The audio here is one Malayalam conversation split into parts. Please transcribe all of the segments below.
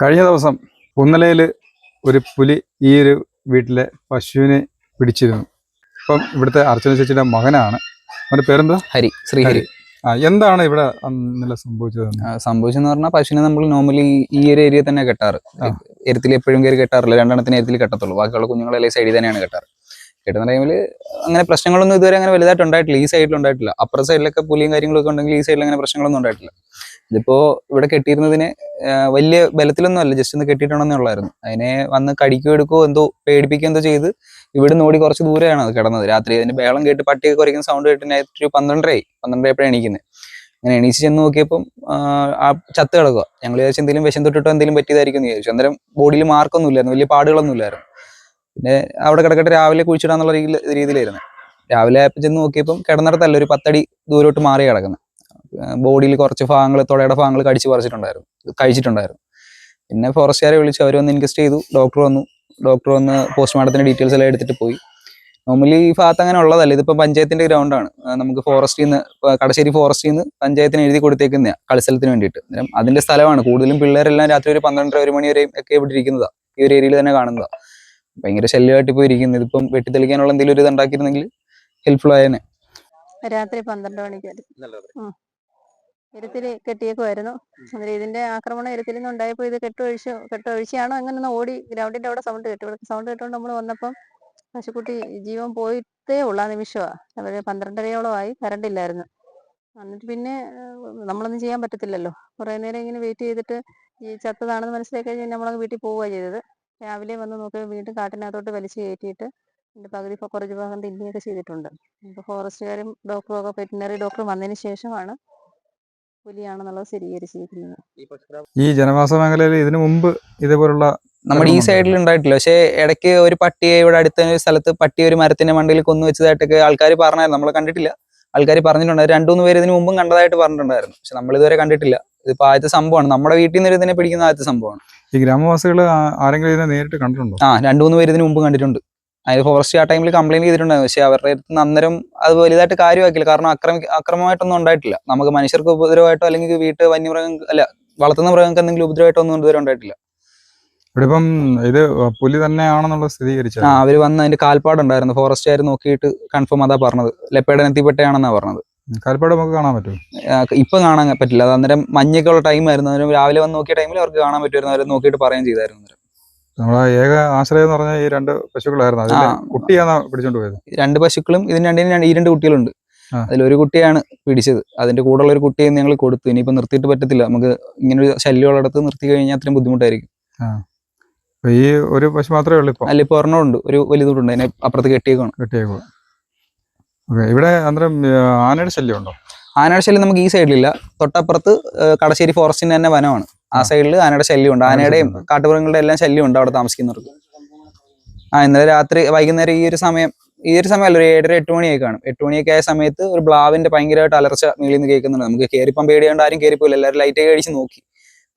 കഴിഞ്ഞ ദിവസം പുന്നലയിൽ ഒരു പുലി ഈ ഒരു വീട്ടിലെ പശുവിനെ പിടിച്ചിരുന്നു. അപ്പം ഇവിടുത്തെ അർച്ചന ചേച്ചിയുടെ മകനാണ്. അവന്റെ പേരെന്താ? ഹരി ശ്രീഹരി. ആ എന്താണ് ഇവിടെ അന്നല്ല സംഭവിച്ചത് സംഭവിച്ചെന്ന് പറഞ്ഞാൽ പശുവിനെ നമ്മൾ നോർമലി ഈ ഒരു ഏരിയ തന്നെ കെട്ടാറ്. എരുത്തിൽ എപ്പോഴും കയറി കെട്ടാറില്ല. രണ്ടെണ്ണത്തിന് എരുത്തിൽ കെട്ടത്തുള്ളൂ. ബാക്കിയുള്ള കുഞ്ഞുങ്ങളെല്ലാം സൈഡിൽ തന്നെയാണ് കെട്ടാറ്. കെട്ടുന്ന ടൈമിൽ അങ്ങനെ പ്രശ്നങ്ങളൊന്നും ഇതുവരെ അങ്ങനെ വലുതായിട്ട് ഉണ്ടായിട്ടില്ല ഈ സൈഡിൽ ഉണ്ടായിട്ടില്ല. അപ്പുറ സൈഡിലൊക്കെ പുലിയും കാര്യങ്ങളൊക്കെ ഉണ്ടെങ്കിൽ ഈ സൈഡിൽ അങ്ങനെ പ്രശ്നങ്ങളൊന്നും ഉണ്ടായിട്ടില്ല. ഇതിപ്പോ ഇവിടെ കെട്ടിയിരുന്നതിന് വലിയ ബലത്തിലൊന്നും അല്ല. ജസ്റ്റ് ഒന്ന് കെട്ടിയിട്ടുണ്ടെന്നേ ഉള്ളായിരുന്നു. അതിനെ വന്ന് കടിക്കുകയോ എടുക്കുകയോ എന്തോ പേടിപ്പിക്കുകയോ എന്തോ ചെയ്ത് ഇവിടെ ഓടി കുറച്ച് ദൂരെയാണ് അത് കിടന്നത്. രാത്രി അതിന്റെ ബേളം കേട്ട് പട്ടിയൊക്കെ കുറയ്ക്കുന്ന സൗണ്ട് കേട്ട് രാത്രി ഒരു പന്ത്രണ്ടരയായി. പന്ത്രണ്ടരയപ്പോഴാണ് എണീക്കുന്നത്. അങ്ങനെ എണീച്ച് ചെന്ന് നോക്കിയപ്പം ആ ചത്ത് കിടക്കുക ഞങ്ങൾ വിചാരിച്ചു എന്തെങ്കിലും വിഷം തൊട്ടിട്ടോ എന്തെങ്കിലും പറ്റിയതായിരിക്കും എന്ന് വിചാരിച്ചു. അന്നേരം ബോഡിയിൽ മാർക്കൊന്നും ഇല്ലായിരുന്നു. വലിയ പാടുകളൊന്നും ഇല്ലായിരുന്നു. പിന്നെ അവിടെ കിടക്കട്ടെ രാവിലെ കുഴിച്ചിടാന്നുള്ള രീതിയിലായിരുന്നു. രാവിലെ ചെന്ന് നോക്കിയപ്പം കിടന്നിടത്തല്ല ഒരു പത്തടി ദൂരോട്ട് മാറി കിടക്കുന്നത് ബോഡിയിൽ കുറച്ച് ഭാഗങ്ങൾ തുടയുടെ ഭാഗങ്ങൾ കടിച്ചു പറിച്ചിട്ടുണ്ടായിരുന്നു. കഴിച്ചിട്ടുണ്ടായിരുന്നു. പിന്നെ ഫോറസ്റ്റുകാരെ വിളിച്ച് അവർ വന്ന് ഇൻക്വസ്റ്റ് ചെയ്തു. ഡോക്ടർ വന്നു. ഡോക്ടർ വന്ന് പോസ്റ്റ്മോർട്ടത്തിന്റെ ഡീറ്റെയിൽസ് എല്ലാം എടുത്തിട്ട് പോയി. നോർമലി ഈ ഭാഗത്ത് അങ്ങനെ ഉള്ളതല്ല. ഇതിപ്പോ പഞ്ചായത്തിന്റെ ഗ്രൗണ്ടാണ് നമുക്ക് ഫോറസ്റ്റിൽ നിന്ന് കടശ്ശേരി ഫോറസ്റ്റിൽ നിന്ന് പഞ്ചായത്തിന് എഴുതി കൊടുത്തേക്കുന്ന കളിസ്ഥലത്തിന് വേണ്ടിയിട്ട്. അതിന്റെ സ്ഥലമാണ്. കൂടുതലും പിള്ളേരെല്ലാം രാത്രി ഒരു പന്ത്രണ്ടര ഒരു മണി വരെയും ഒക്കെ ഇവിടെ ഇരിക്കുന്നതാണ് ഈ ഒരു ഏരിയയിൽ തന്നെ കാണുന്നതാ. ഭയങ്കര ശല്യമായിട്ട് ഇപ്പൊ ഇരിക്കുന്നത് ഇതിപ്പം വെട്ടിത്തെളിക്കാനുള്ള എന്തെങ്കിലും ഒരു ഇതുണ്ടാക്കിയിരുന്നെങ്കിൽ ഹെൽപ്ഫുൾ ആയേനെ. രാത്രി പന്ത്രണ്ട് മണിക്ക് ഇരുത്തിൽ കെട്ടിയേക്കുമായിരുന്നു അന്നേരം ഇതിന്റെ ആക്രമണം എരുത്തിൽ നിന്ന് ഉണ്ടായപ്പോൾ ഇത് കെട്ടൊഴിച്ച് കെട്ടൊഴിച്ചാണോ അങ്ങനെ ഒന്ന് ഓടി ഗ്രൗണ്ടിന്റെ അവിടെ സൗണ്ട് കേട്ടു. സൗണ്ട് കേട്ടുകൊണ്ട് നമ്മൾ വന്നപ്പം പശുക്കുട്ടി ജീവൻ പോയിട്ടേ ഉള്ള നിമിഷമാണ് അവർ പന്ത്രണ്ടരയോളം ആയി കറണ്ട് ഇല്ലായിരുന്നു. എന്നിട്ട് പിന്നെ നമ്മളൊന്നും ചെയ്യാൻ പറ്റത്തില്ലല്ലോ. കുറേ നേരം ഇങ്ങനെ വെയിറ്റ് ചെയ്തിട്ട് ഈ ചത്തതാണെന്ന് മനസ്സിലാക്കി കഴിഞ്ഞാൽ നമ്മളങ്ങ് വീട്ടിൽ പോവുക ചെയ്തത്. രാവിലെ വന്ന് നോക്കിയപ്പോൾ വീണ്ടും കാട്ടിനകത്തോട്ട് വലിച്ചു കയറ്റിയിട്ട് എന്റെ പകുതി കുറച്ച് ഭാഗം തിന്നുകയൊക്കെ ചെയ്തിട്ടുണ്ട്. അപ്പോൾ ഫോറസ്റ്റുകാരും ഡോക്ടറും ഒക്കെ വെറ്റിനറി ഡോക്ടർ വന്നതിന് ശേഷമാണ് പുലിയാണെന്നുള്ളത് സ്ഥിരീകരിച്ചിരിക്കുന്നത്. ഈ ജനവാസ മേഖലയിൽ ഇതിനു മുമ്പ് ഇതേപോലുള്ള നമ്മുടെ ഈ സൈഡിൽ ഉണ്ടായിട്ടില്ല. പക്ഷേ ഇടയ്ക്ക് ഒരു പട്ടിയെ ഇവിടെ അടുത്ത ഒരു സ്ഥലത്ത് പട്ടി ഒരു മരത്തിന്റെ മണ്ടയിൽ കൊന്നു വെച്ചതായിട്ടൊക്കെ ആൾക്കാർ പറഞ്ഞായിരുന്നു. നമ്മൾ കണ്ടിട്ടില്ല. ആൾക്കാർ പറഞ്ഞിട്ടുണ്ടായിരുന്നു രണ്ടു മൂന്ന് പേര് ഇതിനു മുമ്പും കണ്ടതായിട്ട് പറഞ്ഞിട്ടുണ്ടായിരുന്നു. പക്ഷെ നമ്മൾ ഇതുവരെ കണ്ടിട്ടില്ല. ഇതിപ്പോ ആദ്യത്തെ സംഭവമാണ്. നമ്മുടെ വീട്ടിൽ നിന്ന് ഇതിനെ പിടിക്കുന്ന ആദ്യത്തെ സംഭവമാണ്. ഈ ഗ്രാമവാസികൾ ആരെങ്കിലും ഇതിനെ നേരിട്ട് കണ്ടിട്ടുണ്ടോ? ആ രണ്ടു മൂന്ന് പേര് ഇതിന് മുമ്പ് കണ്ടിട്ടുണ്ട്. അതിന് ഫോറസ്റ്റ് ആ ടൈമിൽ കംപ്ലൈന്റ് ചെയ്തിട്ടുണ്ടായിരുന്നു. പക്ഷേ അവരുടെ അടുത്ത് അന്നേരം അത് വലുതായിട്ട് കാര്യമാക്കില്ല കാരണം അക്രമി അക്രമമായിട്ടൊന്നും ഉണ്ടായിട്ടില്ല. നമുക്ക് മനുഷ്യർക്ക് ഉപദ്രവമായിട്ടോ അല്ലെങ്കിൽ വീട്ട് വന്യമൃഗം അല്ല വളർത്തുന്ന മൃഗങ്ങൾക്ക് എന്തെങ്കിലും ഉപദ്രവമായിട്ടോ ഒന്നും ഇതുവരെ ഉണ്ടായിട്ടില്ല. ഇവിടെ ഇപ്പം ഇത് പുലി തന്നെയാണെന്നുള്ള സ്ഥിരീകരിച്ചത്? ആ അവർ വന്ന് അതിന്റെ കാൽപ്പാടുണ്ടായിരുന്നു. ഫോറസ്റ്റുകാർ നോക്കിയിട്ട് കൺഫേം അതാ പറഞ്ഞത്. ലെപ്പയുടെ എത്തിപ്പെട്ടയാണെന്നാ പറഞ്ഞത്. കാൽപ്പാട് നമുക്ക് കാണാൻ പറ്റും. ആ, ഇപ്പൊ കാണാൻ പറ്റില്ല. അത് അന്നേരം മഞ്ഞൊക്കെ ഉള്ള ടൈം ആയിരുന്നു. അന്നേരം രാവിലെ വന്ന് നോക്കിയ ടൈമിൽ അവർക്ക് കാണാൻ പറ്റുമായിരുന്നു. അവർ നോക്കിയിട്ട് പറയുകയും ചെയ്തായിരുന്നു അന്നേരം. നമ്മളെ ഏക ആശ്രയം എന്ന് പറഞ്ഞാൽ ഈ രണ്ട് പശുക്കളായിരുന്നു. അതിൽ. കുട്ടിയാണ് പിടിച്ചോണ്ട് പോയത്. രണ്ട് പശുക്കളും ഇതിന് രണ്ടിനും രണ്ട് ഈ രണ്ട് കുട്ടികളുണ്ട്. അതിലൊരു കുട്ടിയാണ് പിടിച്ചത്. അതിന്റെ കൂടെയുള്ള ഒരു കുട്ടിയെ ഞങ്ങൾ കൊടുത്തു. ഇനിയിപ്പോ നിർത്തിയിട്ട് പറ്റത്തില്ല. നമുക്ക് ഇങ്ങനെ ഒരു ശല്യമുള്ളിടത്ത് നിർത്തി കഴിഞ്ഞാൽ അത്രയും ബുദ്ധിമുട്ടായിരിക്കും. ഈ ഒരു പശു മാത്രമേ ഉള്ളൂ ഇപ്പൊ? അല്ല ഇപ്പൊ ഒരെണ്ണം ഉണ്ട്. ഒരു വലുതുണ്ട് അതിനെ അപ്പുറത്ത് കെട്ടിയേക്കാണ് കിട്ടിയേക്കുക ഓക്കെ. ഇവിടെ അന്നേരം ആനയുടെ ശല്യം ഉണ്ടോ ആനയുടെ ശല്യം നമുക്ക് ഈ സൈഡിലില്ല. തൊട്ടപ്പുറത്ത് കടശ്ശേരി ഫോറസ്റ്റിന്റെ തന്നെ വനമാണ്. ആ. സൈഡിൽ ആനയുടെ ശല്യമുണ്ട്. ഉണ്ട് ആനയുടെയും കാട്ടുപുറങ്ങളുടെ കാട്ടുമൃഗങ്ങളുടെ എല്ലാം ശല്യമുണ്ട് അവിടെ താമസിക്കുന്നവർക്ക്. ആ ഇന്നലെ രാത്രി വൈകുന്നേരം ഈ ഒരു സമയം ഈ ഒരു സമയമല്ല ഒരു ഏഴര എട്ട് മണിയൊക്കെ കാണും. എട്ട് മണിയൊക്കെ ആയ സമയത്ത് ഒരു ബ്ലാവിന്റെ ഭയങ്കരമായിട്ട് അലർച്ച മേളിൽ നിന്ന് കേൾക്കുന്നുണ്ട്. നമുക്ക് കയറിപ്പം പേടിയാണ്ട് ആരും കയറിപ്പോയില്ല എല്ലാവരും ലൈറ്റ് ഒക്കെ അടിച്ച് നോക്കി.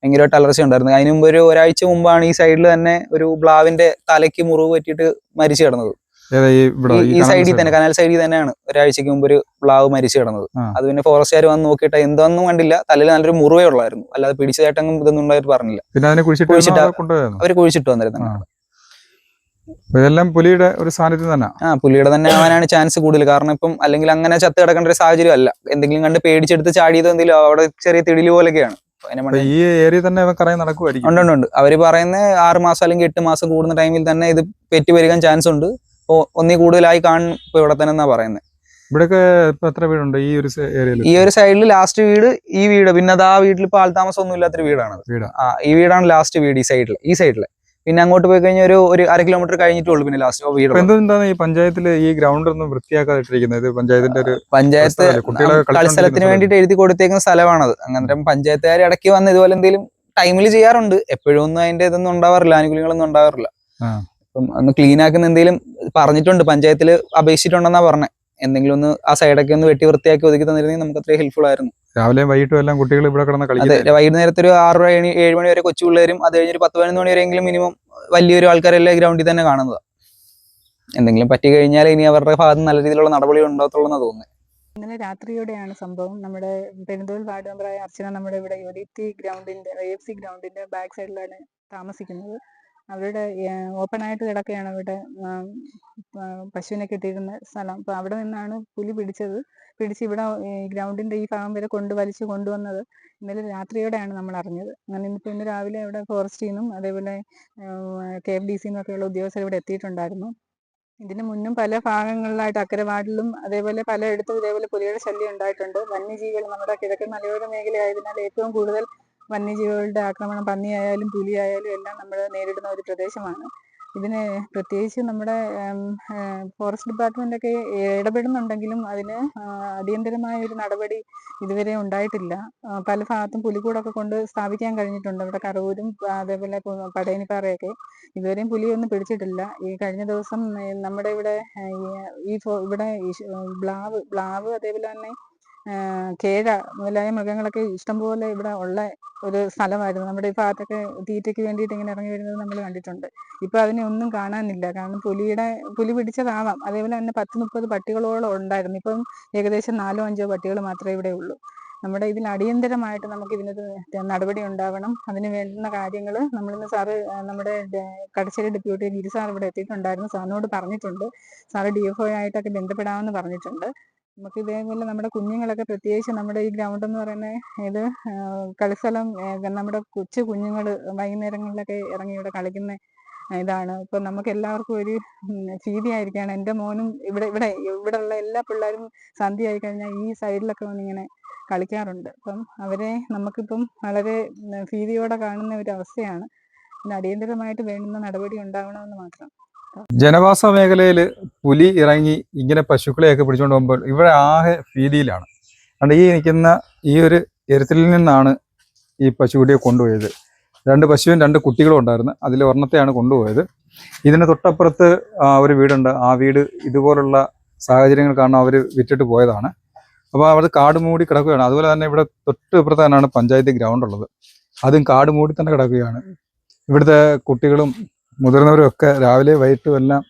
ഭയങ്കരമായിട്ട് അലർച്ച ഉണ്ടായിരുന്നു. അതിന് മുമ്പ് ഒരു ഒരാഴ്ച മുമ്പാണ് ഈ സൈഡിൽ തന്നെ ഒരു ബ്ലാവിന്റെ തലയ്ക്ക് മുറിവ് പറ്റിയിട്ട് മരിച്ചു കിടന്നത്. ഈ സൈഡിൽ തന്നെ കനാൽ സൈഡിൽ തന്നെയാണ്. ഒരാഴ്ചക്ക് മുമ്പ് ഒരു പ്ലാവ് മരിച്ചു കിടന്നത്. അത് പിന്നെ ഫോറസ്റ്റുകാർ വന്ന് നോക്കിയിട്ട് എന്തൊന്നും കണ്ടില്ല. തലയിൽ നല്ലൊരു മുറിവേ ഉള്ളായിരുന്നു. അല്ലാതെ പിടിച്ചതായിട്ടൊന്നും ഇതൊന്നും ഉണ്ടായിട്ട് പറഞ്ഞില്ല. പിന്നെ അതിനെ കുഴിച്ചിട്ട് അവർ കുഴിച്ചിട്ട് വന്നിരുന്നു. ഇതെല്ലാം പുലിയുടെ ഒരു സാന്നിധ്യം തന്നെ. ആ പുലിയുടെ തന്നെ ആവാനാണ് ചാൻസ് കൂടുതൽ. കാരണം ഇപ്പം അല്ലെങ്കിൽ അങ്ങനെ ചത്ത് കിടക്കേണ്ട ഒരു സാഹചര്യം അല്ല. എന്തെങ്കിലും കണ്ട് പേടിച്ചെടുത്ത് ചാടിയതോ എന്തെങ്കിലും അവിടെ ചെറിയ തിടിൽ പോലെയൊക്കെയാണ്. ഈ ഏരിയ തന്നെ കറങ്ങി നടക്കുമായിരിക്കും ഉണ്ട് ഉണ്ട് അവർ പറയുന്ന ആറ് മാസം അല്ലെങ്കിൽ എട്ട് മാസം കൂടുന്ന ടൈമിൽ തന്നെ ഇത് പെറ്റി വരികാൻ ചാൻസ് ഉണ്ട്. ഒന്നി കൂടുതലായി കാണും ഇപ്പൊ ഇവിടെ തന്നെ എന്നാ പറയുന്നത് ഇവിടെയൊക്കെ ഇപ്പൊ എത്ര വീടുണ്ട് ഈ ഒരു ഏരിയയിൽ ഈ ഒരു സൈഡിൽ ലാസ്റ്റ് വീട് ഈ വീട്. പിന്നെ അത് ആ വീട്ടിൽ ഇപ്പൊ ആൾതാമസം ഒന്നും ഇല്ലാത്തൊരു വീടാണ് ആ ഈ വീടാണ് ലാസ്റ്റ് വീട് ഈ സൈഡിൽ ഈ സൈഡിൽ പിന്നെ അങ്ങോട്ട് പോയി കഴിഞ്ഞാൽ ഒരു ഒരു അര കിലോമീറ്റർ കഴിഞ്ഞിട്ടുള്ളൂ പിന്നെ ലാസ്റ്റ് വീട് എന്താണ് ഈ പഞ്ചായത്തിൽ ഈ ഗ്രൗണ്ട് ഒന്നും വൃത്തിയാക്കാതിട്ടിരിക്കുന്നത്? പഞ്ചായത്തിന്റെ ഒരു പഞ്ചായത്ത്? കളിസ്ഥലത്തിന് വേണ്ടിയിട്ട് എഴുതി കൊടുത്തേക്കുന്ന സ്ഥലമാണത്. അങ്ങനെ പഞ്ചായത്തുകാർ ഇടയ്ക്ക് വന്ന് ഇതുപോലെ എന്തെങ്കിലും ടൈമിൽ ചെയ്യാറുണ്ട്. എപ്പോഴും ഒന്നും അതിന്റെ ഇതൊന്നും ഉണ്ടാവാറില്ല. ആനുകൂല്യങ്ങളൊന്നും ഉണ്ടാവാറില്ല. അപ്പം ഒന്ന് ക്ലീൻ ആക്കുന്ന എന്തെങ്കിലും പറഞ്ഞിട്ടുണ്ട് പഞ്ചായത്തിൽ അപേക്ഷിച്ചിട്ടുണ്ടെന്നാ പറഞ്ഞത് എന്തെങ്കിലും ഒന്ന് ആ സൈഡൊക്കെ ഒന്ന് വെട്ടി വൃത്തിയാക്കി ഒതുക്കി തന്നിരുന്നെങ്കിൽ നമുക്ക് അത്രയും ഹെൽപ്ഫുൾ ആയിരുന്നു. രാവിലെയും വൈകിട്ടും എല്ലാം കുട്ടികൾ ഇവിടെ കിടന്ന് അതെ കളിക്കുന്നത് വൈകുന്നേരത്തെ ഒരു ആറ് മണി ഏഴ് മണി വരെ കൊച്ചു പിള്ളേരും അത് കഴിഞ്ഞ് ഒരു പത്ത് പതിനൊന്ന് മണി വരെയെങ്കിലും മിനിമം വലിയൊരു ആൾക്കാരെല്ലാം ഗ്രൗണ്ടിൽ തന്നെ കാണുന്നത്. എന്തെങ്കിലും പറ്റി കഴിഞ്ഞാൽ ഇനി അവരുടെ ഭാഗത്ത് നല്ല രീതിയിലുള്ള നടപടി ഉണ്ടാകത്തുള്ളൂ എന്ന് തോന്നുന്നത് ഇന്നലെ രാത്രിയോടെയാണ് സംഭവം. നമ്മുടെ പെരുന്തോൽ വാർഡ് മെമ്പറായ അർച്ചന നമ്മുടെ ഇവിടെ യുഡിറ്റി ഗ്രൗണ്ടിന്റെ എ എഫ് സി ഗ്രൗണ്ടിന്റെ ബാക്ക് സൈഡിലാണ് താമസിക്കുന്നത്. അവരുടെ ഓപ്പൺ ആയിട്ട് കിടക്കുകയാണ് അവിടെ പശുവിനെ കെട്ടിയിരുന്ന സ്ഥലം. അപ്പോൾ അവിടെ നിന്നാണ് പുലി പിടിച്ചത്. പിടിച്ച് ഇവിടെ ഈ ഗ്രൗണ്ടിന്റെ ഈ ഭാഗം വരെ കൊണ്ട് വലിച്ചു കൊണ്ടുവന്നത് ഇന്നലെ രാത്രിയോടെയാണ് നമ്മൾ അറിഞ്ഞത്. അങ്ങനെ ഇന്നിപ്പോൾ ഇന്ന് രാവിലെ ഇവിടെ ഫോറസ്റ്റിൽ നിന്നും അതേപോലെ കെ എഫ് ഡി സി നിന്നൊക്കെയുള്ള ഉദ്യോഗസ്ഥർ ഇവിടെ എത്തിയിട്ടുണ്ടായിരുന്നു. ഇതിന് മുന്നും പല ഭാഗങ്ങളിലായിട്ട് അക്കരെ വാർഡിലും അതേപോലെ പലയിടത്തും ഇതേപോലെ പുലിയുടെ ശല്യം ഉണ്ടായിട്ടുണ്ട്. വന്യജീവികൾ നമ്മുടെ കിഴക്കൻ മലയോര മേഖലയായതിനാൽ ഏറ്റവും കൂടുതൽ വന്യജീവികളുടെ ആക്രമണം പന്നിയായാലും പുലിയായാലും എല്ലാം നമ്മൾ നേരിടുന്ന ഒരു പ്രദേശമാണ്. ഇതിന് പ്രത്യേകിച്ച് നമ്മുടെ ഫോറസ്റ്റ് ഡിപ്പാർട്ട്മെന്റ് ഒക്കെ ഇടപെടുന്നുണ്ടെങ്കിലും അതിന് അടിയന്തരമായ ഒരു നടപടി ഇതുവരെ ഉണ്ടായിട്ടില്ല. പല ഭാഗത്തും പുലിക്കൂടൊക്കെ കൊണ്ട് സ്ഥാപിക്കാൻ കഴിഞ്ഞിട്ടുണ്ട്. ഇവിടെ കറവൂരും അതേപോലെ പടയനിപ്പാറയൊക്കെ. ഇതുവരെയും പുലിയൊന്നും പിടിച്ചിട്ടില്ല. ഈ കഴിഞ്ഞ ദിവസം നമ്മുടെ ഇവിടെ ഈ- ഇവിടെ ബ്ലാവ് ബ്ലാവ് അതേപോലെ തന്നെ കേഴ മുതലായ മൃഗങ്ങളൊക്കെ ഇഷ്ടംപോലെ ഇവിടെ ഉള്ള ഒരു സ്ഥലമായിരുന്നു. നമ്മുടെ ഈ ഭാഗത്തൊക്കെ തീറ്റയ്ക്ക് വേണ്ടിയിട്ട് ഇങ്ങനെ ഇറങ്ങി വരുന്നത് നമ്മൾ കണ്ടിട്ടുണ്ട്. ഇപ്പൊ അതിനെ ഒന്നും കാണാനില്ല. കാരണം പുലിയുടെ പുലി പിടിച്ചതാവാം. അതേപോലെ തന്നെ പത്ത് മുപ്പത് പട്ടികളോളം ഉണ്ടായിരുന്നു. ഇപ്പം ഏകദേശം നാലോ അഞ്ചോ പട്ടികൾ മാത്രമേ ഇവിടെ ഉള്ളൂ. നമ്മുടെ ഇതിൽ അടിയന്തരമായിട്ട് നമുക്ക് ഇതിനൊരു നടപടി ഉണ്ടാവണം. അതിന് വേണ്ടുന്ന കാര്യങ്ങൾ നമ്മളിന്ന് സാറ് നമ്മുടെ കടശ്ശേരി ഡെപ്യൂട്ടി ഗിരി സാർ ഇവിടെ എത്തിയിട്ടുണ്ടായിരുന്നു. സാറിനോട് പറഞ്ഞിട്ടുണ്ട്. സാറ് ഡി എഫ് ഒ ആയിട്ടൊക്കെ ബന്ധപ്പെടാമെന്ന് പറഞ്ഞിട്ടുണ്ട്. നമുക്ക് ഇതേപോലെ നമ്മുടെ കുഞ്ഞുങ്ങളൊക്കെ പ്രത്യേകിച്ച് നമ്മുടെ ഈ ഗ്രൗണ്ട് എന്ന് പറയുന്നത് ഇത് കളിസ്ഥലം നമ്മുടെ കൊച്ചു കുഞ്ഞുങ്ങൾ വൈകുന്നേരങ്ങളിലൊക്കെ ഇറങ്ങി ഇവിടെ കളിക്കുന്ന ഇതാണ്. ഇപ്പൊ നമുക്ക് എല്ലാവർക്കും ഒരു ഭീതിയായിരിക്കുകയാണ് എന്റെ മോനും ഇവിടെ ഇവിടെ ഇവിടെ ഉള്ള എല്ലാ പിള്ളേരും സന്ധ്യ ആയി കഴിഞ്ഞാൽ ഈ സൈഡിലൊക്കെ വന്നിങ്ങനെ കളിക്കാറുണ്ട്. അപ്പം അവരെ നമുക്കിപ്പം വളരെ ഭീതിയോടെ കാണുന്ന ഒരു അവസ്ഥയാണ്. പിന്നെ അടിയന്തരമായിട്ട് വേണ്ടുന്ന നടപടി ഉണ്ടാവണമെന്ന് മാത്രം. ജനവാസ മേഖലയിൽ പുലി ഇറങ്ങി ഇങ്ങനെ പശുക്കളെയൊക്കെ പിടിച്ചുകൊണ്ട് പോകുമ്പോൾ ഇവിടെ ആകെ ഭീതിയിലാണ്. അതുകൊണ്ട് ഈ നിൽക്കുന്ന ഈ ഒരു എരുത്തിലിൽ നിന്നാണ് ഈ പശുക്കുട്ടിയെ കൊണ്ടുപോയത്. രണ്ട് പശുവും രണ്ട് കുട്ടികളും ഉണ്ടായിരുന്നു. അതിൽ ഒരെണ്ണത്തെയാണ് കൊണ്ടുപോയത്. ഇതിന് തൊട്ടപ്പുറത്ത് ഒരു വീടുണ്ട്. ആ വീട് ഇതുപോലുള്ള സാഹചര്യങ്ങൾ കാരണം അവർ വിറ്റിട്ട് പോയതാണ്. അപ്പോൾ അവിടെ കാട് മൂടി കിടക്കുകയാണ്. അതുപോലെ തന്നെ ഇവിടെ തൊട്ട് ഇപ്പുറത്ത് തന്നെയാണ് പഞ്ചായത്ത് ഗ്രൗണ്ട് ഉള്ളത് അതും കാട് മൂടി തന്നെ കിടക്കുകയാണ്. ഇവിടുത്തെ കുട്ടികളും മുതിർന്നവരും ഒക്കെ രാവിലെ വൈകിട്ടും എല്ലാം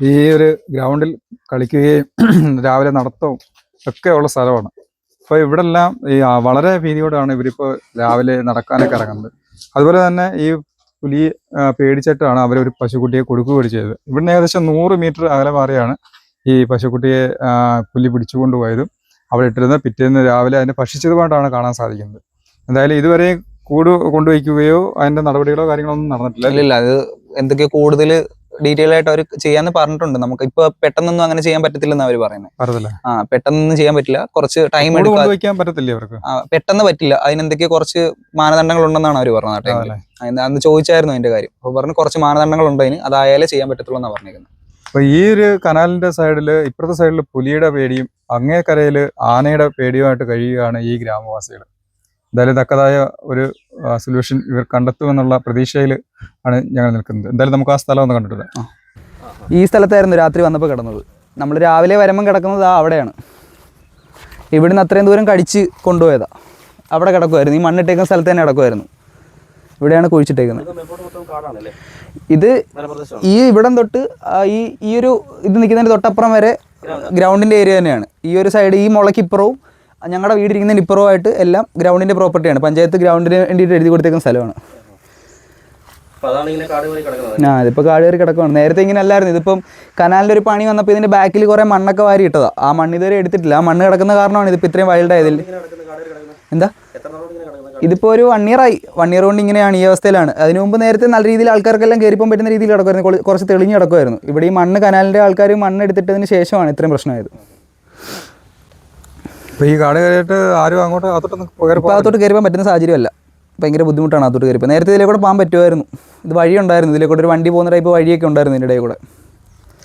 ഈ ഒരു ഗ്രൗണ്ടിൽ കളിക്കുകയും രാവിലെ നടത്തവും ഒക്കെ ഉള്ള സ്ഥലമാണ്. അപ്പോൾ ഇവിടെ എല്ലാം ഈ വളരെ ഭീതിയോടാണ് ഇവരിപ്പോൾ രാവിലെ നടക്കാനൊക്കെ ഇറങ്ങുന്നത്. അതുപോലെ തന്നെ ഈ പുലി പേടിച്ചിട്ടാണ് അവർ ഒരു പശുക്കുട്ടിയെ കൊടുക്കുകയും ചെയ്തത്. ഇവിടുന്ന് ഏകദേശം നൂറ് മീറ്റർ അകലെ മാറിയാണ് ഈ പശുക്കുട്ടിയെ പുലി പിടിച്ചുകൊണ്ട് പോയതും. അവിടെ ഇട്ടിരുന്ന പിറ്റേന്ന് രാവിലെ അതിനെ ഭക്ഷിച്ചതുമായിട്ടാണ് കാണാൻ സാധിക്കുന്നത്. എന്തായാലും ഇതുവരെ കൂട് കൊണ്ടുവയ്ക്കുകയോ അതിന്റെ നടപടികളോ കാര്യങ്ങളോ ഒന്നും നടന്നിട്ടില്ല. ഇല്ല അത് എന്തൊക്കെയോ കൂടുതൽ ഡീറ്റെയിൽ ആയിട്ട് അവർ ചെയ്യാന്ന് പറഞ്ഞിട്ടുണ്ട്. നമുക്ക് ഇപ്പൊ പെട്ടെന്നൊന്നും അങ്ങനെ ചെയ്യാൻ പറ്റത്തില്ലെന്ന് അവർ പറയുന്നത് ആ പെട്ടെന്നൊന്നും ചെയ്യാൻ പറ്റില്ല. കുറച്ച് ടൈം എടുക്കാൻ പറ്റത്തില്ല അവർക്ക് പെട്ടെന്ന് പറ്റില്ല. അതിനെന്തൊക്കെയോ കുറച്ച് മാനദണ്ഡങ്ങൾ ഉണ്ടെന്നാണ് അവർ പറഞ്ഞത് ആ ടൈമിൽ അന്ന് ചോദിച്ചായിരുന്നു അതിന്റെ കാര്യം. അപ്പൊ പറഞ്ഞു കുറച്ച് മാനദണ്ഡങ്ങൾ ഉണ്ട് അതിന്. അതായാലേ ചെയ്യാൻ പറ്റത്തുള്ളൂ എന്നാണ് പറഞ്ഞിരിക്കുന്നത് അപ്പൊ ഈ ഒരു കനാലിന്റെ സൈഡിൽ ഇപ്പുറത്തെ സൈഡിൽ പുലിയുടെ പേടിയും അങ്ങേ കരയിൽ ആനയുടെ പേടിയുമായിട്ട് കഴിയുകയാണ് ഈ ഗ്രാമവാസികൾ. എന്തായാലും തക്കതായ ഒരു സൊല്യൂഷൻ ഇവർ കണ്ടെത്തുമെന്നുള്ള പ്രതീക്ഷയിൽ ആണ് ഞങ്ങൾ നിൽക്കുന്നത്. എന്തായാലും നമുക്ക് ആ സ്ഥലം ഒന്ന് കണ്ടിട്ട്. ഈ സ്ഥലത്തായിരുന്നു രാത്രി വന്നപ്പോൾ കിടന്നത്. നമ്മൾ രാവിലെ വരുമ്പം കിടക്കുന്നത് ആ അവിടെയാണ്. ഇവിടുന്ന് അത്രയും ദൂരം കടിച്ച് കൊണ്ടുപോയതാ. അവിടെ കിടക്കുമായിരുന്നു ഈ മണ്ണിട്ടേക്കുന്ന സ്ഥലത്ത് തന്നെ കിടക്കുമായിരുന്നു ഇവിടെയാണ് കുഴിച്ചിട്ടേക്കുന്നത്. ഇത് ഈ ഇവിടം തൊട്ട് ഈ ഈ ഒരു ഇത് നിൽക്കുന്നതിന്റെ തൊട്ടപ്പുറം വരെ ഗ്രൗണ്ടിന്റെ ഏരിയ തന്നെയാണ്. ഈ ഒരു സൈഡ് ഈ മുളയ്ക്കിപ്പുറവും ഞങ്ങളുടെ വീടിരിക്കുന്നതിന് ഇപ്പുറമായിട്ട് എല്ലാം ഗ്രൗണ്ടിന്റെ പ്രോപ്പർട്ടിയാണ് പഞ്ചായത്ത് ഗ്രൗണ്ടിന് വേണ്ടിയിട്ട് എഴുതി കൊടുത്തേക്കുന്ന സ്ഥലമാണ്. ആ ഇതിപ്പോൾ കാട് കയറി കിടക്കുവാണ്. നേരത്തെ ഇങ്ങനെ അല്ലായിരുന്നു. ഇതിപ്പം കനാലിന്റെ ഒരു പണി വന്നപ്പോൾ ഇതിന്റെ ബാക്കിൽ കുറേ മണ്ണൊക്കെ വാരി ഇട്ടതാ ആ മണ്ണ് ഇതുവരെ എടുത്തിട്ടില്ല. ആ മണ്ണ് കിടക്കുന്ന കാരണമാണ് ഇതിപ്പോൾ ഇത്രയും വൈൽഡ് ആയതിൽ. എന്താ? ഇതിപ്പോൾ ഒരു വൺ ഇയർ ആയി. വൺ ഇയർ കൊണ്ട് ഇങ്ങനെയാണ് ഈ അവസ്ഥയിലാണ്. അതിനു മുമ്പ് നേരത്തെ നല്ല രീതിയിൽ ആൾക്കാർക്കെല്ലാം കയറിപ്പം പറ്റുന്ന രീതിയിൽ കിടക്കുമായിരുന്നു കുറച്ച് തെളിഞ്ഞ് കിടക്കുമായിരുന്നു ഇവിടെ ഈ മണ്ണ് കനാലിന്റെ ആൾക്കാർ മണ്ണ് എടുത്തിട്ടതിന് ശേഷമാണ് ഇത്രയും പ്രശ്നമായത്. അപ്പൊ ഈ കാട് കയറിയിട്ട് ആരും അങ്ങോട്ട് അതോട്ട് കയറി ഇപ്പോൾ അകത്തോട്ട് കയറിപ്പോൻ പറ്റുന്ന സാഹചര്യമല്ല ഭയങ്കര ബുദ്ധിമുട്ടാണ് അകത്തോട്ട് കയറിപ്പോൾ നേരത്തെ ഇതിലെ കൂടെ പോകാൻ പറ്റുമായിരുന്നു ഇത് വഴി ഉണ്ടായിരുന്നു. ഇതിലെ കൂടെ ഒരു വണ്ടി പോകുന്ന ടൈപ്പ് വഴിയൊക്കെ ഉണ്ടായിരുന്നു ഇതിന്റെ ഇടയിൽ കൂടെ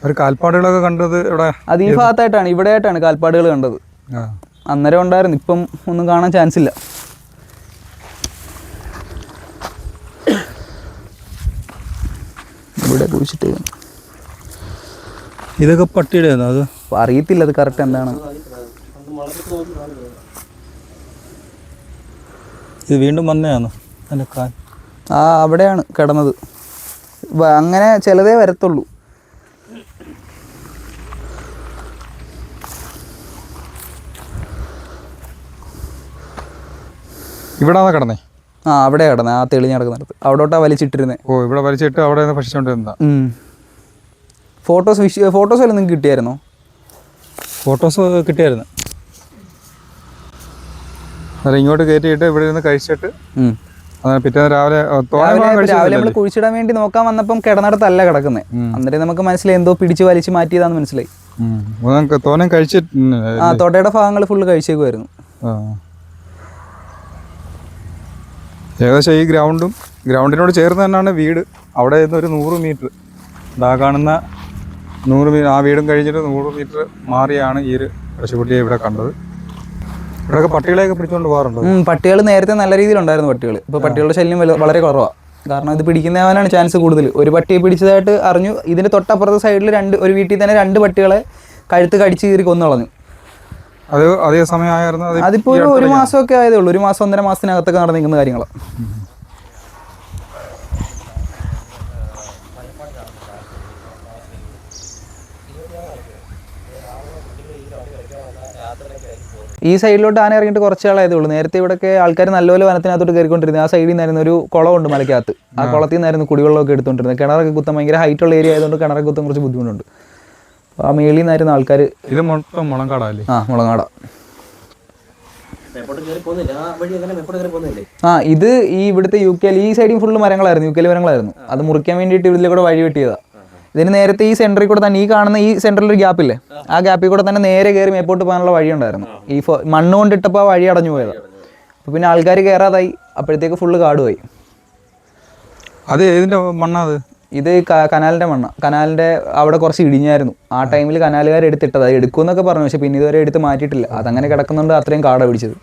ഒരു കാൽപ്പാടുകളൊക്കെ കണ്ടത് ഇവിടെ അത് ഈ ഭാഗത്തായിട്ടാണ്. ഇവിടെ ആയിട്ടാണ് കാൽപ്പാടുകൾ കണ്ടത്. അന്നേരം ഉണ്ടായിരുന്നു. ഇപ്പം ഒന്നും കാണാൻ ചാൻസ് ഇല്ല. ഇവിടെ കുഴിച്ചിട്ട്. ഇതൊക്കെ പട്ടിയുടെ അത്? അറിയത്തില്ല അത് കറക്റ്റ് എന്താണ് ഇത് വീണ്ടും വന്നതാണ് അതിന്റെ കാൽ ആ അവിടെയാണ് കിടന്നത്. അങ്ങനെ ചിലതേ വരത്തുള്ളൂ. ഇവിടാണോ കിടന്നേ? ആ അവിടെ കിടന്നെ ആ തെളിഞ്ഞ കിടക്കുന്നിടത്ത് അവിടോട്ടാ വലിച്ചിട്ടിരുന്നേ. ഓ ഇവിടെ വലിച്ചിട്ട് അവിടെ നിന്ന് ഫോട്ടോസ് ഫോട്ടോസ് വല്ലതും കിട്ടിയായിരുന്നോ? ഫോട്ടോസ് കിട്ടിയായിരുന്നു. അന്നേരം ഇങ്ങോട്ട് കയറ്റിയിട്ട് ഇവിടെ ഇരുന്ന് കഴിച്ചിട്ട് പിറ്റേന്ന് രാവിലെ രാവിലെ നമ്മൾ? കുഴിച്ചിടാൻ വേണ്ടി നോക്കാൻ വന്നപ്പം കിടന്നിടത്തല്ല കിടക്കുന്നത് അന്നേരം നമുക്ക് മനസ്സിലായി എന്തോ പിടിച്ച് വലിച്ച് മാറ്റിയതാന്ന് മനസ്സിലായി. തോനെ ആ തൊട്ടയുടെ ഭാഗങ്ങൾ ഫുള്ള് കഴിച്ചേക്കുമായിരുന്നു. ഏകദേശം ഈ ഗ്രൗണ്ടും ഗ്രൗണ്ടിനോട് ചേർന്ന് തന്നെയാണ് വീട്. അവിടെ നിന്ന് ഒരു നൂറ് മീറ്റർ. ഇതാ കാണുന്ന നൂറ് മീറ്റർ ആ വീടും കഴിഞ്ഞിട്ട് നൂറ് മീറ്റർ മാറിയാണ് ഈ ഒരു പശുക്കുട്ടിയെ ഇവിടെ കണ്ടത്. ഇവിടെയൊക്കെ പട്ടികളെയൊക്കെ പോകാറുണ്ടോ? പട്ടികൾ നേരത്തെ നല്ല രീതിയിലുണ്ടായിരുന്നു പട്ടികൾ ഇപ്പോൾ പട്ടികളുടെ ശല്യം വളരെ കുറവാണ് കാരണം ഇത് പിടിക്കുന്നവനാണ് ചാൻസ് കൂടുതൽ ഒരു പട്ടിയെ പിടിച്ചതായിട്ട് അറിഞ്ഞു. ഇതിന്റെ തൊട്ടപ്പുറത്തെ സൈഡിൽ രണ്ട് ഒരു വീട്ടിൽ തന്നെ രണ്ട് പട്ടികളെ കഴുത്ത് കടിച്ച് കീറി കൊന്നു കളഞ്ഞു. അത് അതേ സമയമായിരുന്നു. അതിപ്പോൾ ഒരു മാസമൊക്കെ ആയതേ ഉള്ളൂ. ഒരു മാസം ഒന്നര മാസത്തിനകത്തൊക്കെ നടന്നിരിക്കുന്ന കാര്യങ്ങളാണ് ഈ സൈഡിലോട്ട് ആന ഇറങ്ങിയിട്ട് കുറച്ച് ആളായതേ ഉള്ളൂ. നേരത്തെ ഇവിടെയൊക്കെ ആൾക്കാർ നല്ലപോലെ വനത്തിനകത്തോട്ട് കയറിക്കൊണ്ടിരുന്നത്. ആ സൈഡിൽ നിന്നായിരുന്നു ഒരു കുളമുണ്ട് മലയ്ക്കകത്ത്. ആ കുളത്തിൽ നിന്നായിരുന്നു കുടിവെള്ളമൊക്കെ എടുത്തുകൊണ്ടിരുന്നത്. കിണറൊക്കെ കുത്താൻ ഭയങ്കര ഹൈറ്റ് ഉള്ള ഏരിയ ആയതുകൊണ്ട് കിണറൊക്കെ കുത്താൻ കുറച്ച് ബുദ്ധിമുട്ടുണ്ട്. ആ മേളിൽ നിന്നായിരുന്നു ആൾക്കാർ ഇത് മൊത്തം മുളങ്കാടല്ലേ? ആ പോകുന്നില്ല? ആ വഴി അങ്ങനെ മേപ്പോട്ട് കയറി പോകുന്നില്ലേ? ആ ഇത് ഈ ഇവിടുത്തെ യു കെയിൽ ഈ സൈഡിൽ ഫുള്ള് മരങ്ങളായിരുന്നു. യു കെയിൽ മരങ്ങളായിരുന്നു. അത് മുറിക്കാൻ വേണ്ടിയിട്ട് ഇതിലൂടെ കൂടെ വഴി വെട്ടിയതാ. ഇതിന് നേരത്തെ ഈ സെന്ററിൽ കൂടെ തന്നെ ഈ കാണുന്ന ഈ സെന്ററിൽ ഒരു ഗ്യാപ്പില്ലേ ആ. ഗ്യാപ്പിൽ കൂടെ തന്നെ നേരെ കയറി മേപ്പോട്ട് പോകാനുള്ള വഴി ഉണ്ടായിരുന്നു ഈ ഫോ- മണ്ണ് കൊണ്ടിട്ടപ്പോൾ ആ വഴി അടഞ്ഞു പോയത്. അപ്പോൾ പിന്നെ ആൾക്കാർ കയറാതായി അപ്പോഴത്തേക്ക് ഫുള്ള് കാടുമായി അത് ഏതിന്റെ മണ്ണാത് ഇത് കനാലിന്റെ മണ്ണ. കനാലിന്റെ അവിടെ കുറച്ച് ഇടിഞ്ഞായിരുന്നു. ആ ടൈമിൽ കനാലുകാർ എടുത്തിട്ടത്. അത് എടുക്കുമെന്നൊക്കെ പറഞ്ഞു. പക്ഷേ പിന്നെ ഇതുവരെ എടുത്ത് മാറ്റിയിട്ടില്ല. അതങ്ങനെ കിടക്കുന്നുണ്ട് അത്രയും കാട പിടിച്ചത്.